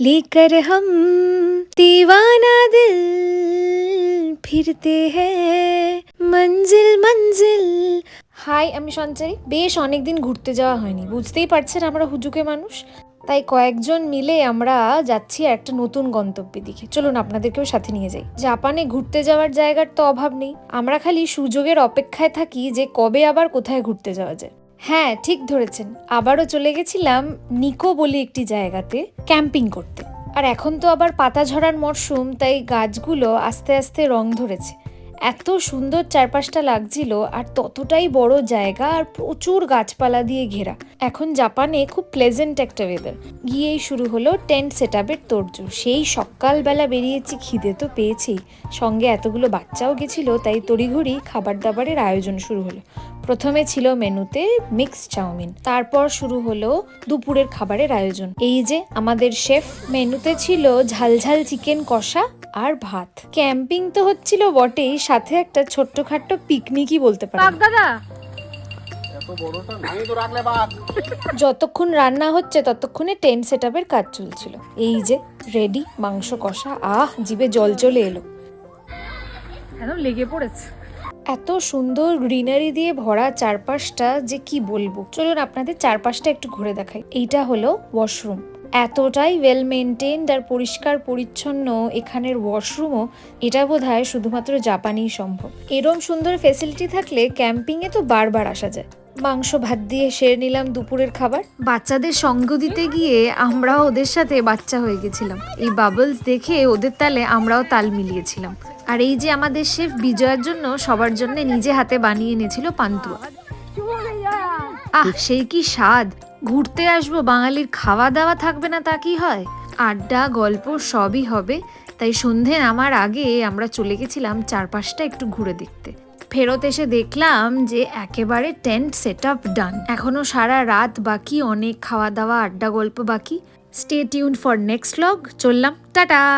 लेकर हम दीवाना दिल फिरते हैं মঞ্জিল মঞ্জিল হাই আমি সঞ্চয়ী বেশ অনেকদিন ঘুরতে যাওয়া হয়নি বুঝতেই পারছেন আমরা হুজুকে মানুষ তাই কয়েকজন মিলে আমরা যাচ্ছি একটা নতুন গন্তব্যের দিকে চলুন আপনাদেরকেও সাথে নিয়ে যাই জাপানে ঘুরতে যাওয়ার জায়গার তো অভাব নেই আমরা খালি সুযোগের অপেক্ষায় থাকি যে কবে আবার কোথায় ঘুরতে যাওয়া যায় হ্যাঁ ঠিক ধরেছেন। আবারও চলে গেছিলাম নিকো বলে একটি জায়গাতে ক্যাম্পিং করতে। আর এখন তো আবার পাতা ঝরার মরশুম, তাই গাছগুলো আস্তে আস্তে রং ধরেছে। এত সুন্দর চারপাশটা লাগছিল আর ততটাই বড় জায়গা আর প্রচুর গাছপালা দিয়ে ঘেরা। এখন জাপানে খুব প্লেজেন্ট একটা ওয়েদার গিয়েই শুরু হলো টেন্ট সেট আপের তোড়জোড়। সেই সকালবেলা বেরিয়েছি, খিদে তো পেয়েছেই। সঙ্গে এতগুলো বাচ্চাও গেছিল, তাই তড়িঘড়ি খাবার দাবারের আয়োজন শুরু হলো। প্রথমে ছিল মেনুতে মিক্স চাউমিন, তারপর শুরু হলো দুপুরের খাবারের আয়োজন। এই যে, আমাদের শেফ মেনুতে ছিল ঝালঝাল চিকেন কষা আর ভাত। ক্যাম্পিং তো হচ্ছিল বটেই সাথে একটা ছোট্টখাট্ট পিকনিকই বলতে পারেন। দাদা। এত বড়টা নাই তো রাখলে বাদ যতক্ষণ রান্না হচ্ছে ততক্ষণে টেন্ট সেট কাজ চলছিল। এই যে রেডি মাংস কষা আহ জিভে জল চলে এলো। একদম লেগে পড়েছে। এত সুন্দর গ্রিনারি দিয়ে ভরা চারপাশটা যে কি বলব। চলুন আপনাদের চারপাশটা একটু ঘুরে দেখাই। এইটা হলো ওয়াশরুম এতটাই ওয়েল মেনটেন্ড আর পরিষ্কার পরিচ্ছন্ন এখানের ওয়াশরুমও এটা বোধ হয় শুধুমাত্র জাপানেই সম্ভব। এরম সুন্দর ফেসিলিটি থাকলে ক্যাম্পিংয়ে তো বারবার আসা যায়। মাংস ভাত দিয়ে সেরে নিলাম দুপুরের খাবার। বাচ্চাদের সঙ্গ দিতে গিয়ে আমরাও ওদের সাথে বাচ্চা হয়ে গেছিলাম। এই বাবলস দেখে ওদের তালে আমরাও তাল মিলিয়েছিলাম। আর এই যে আমাদের শেফ বিজয়ের জন্য সবার জন্য নিজে হাতে বানিয়ে এনেছিল পান্তুয়া। আহ, সেই কি স্বাদ! ঘুরতে আসব, বাঙালির খাওয়া দাওয়া থাকবে না তা কি হয়? আড্ডা, গল্প সবই হবে। তাই সন্ধে নামার আগে আমরা চলে গেছিলাম চারপাশটা একটু ঘুরে দেখতে। ফেরত এসে দেখলাম যে একেবারে টেন্ট সেট আপ ডান। এখনও সারা রাত বাকি, অনেক খাওয়া দাওয়া আড্ডা গল্প বাকি। Stay tuned for next log চললাম। টাটা!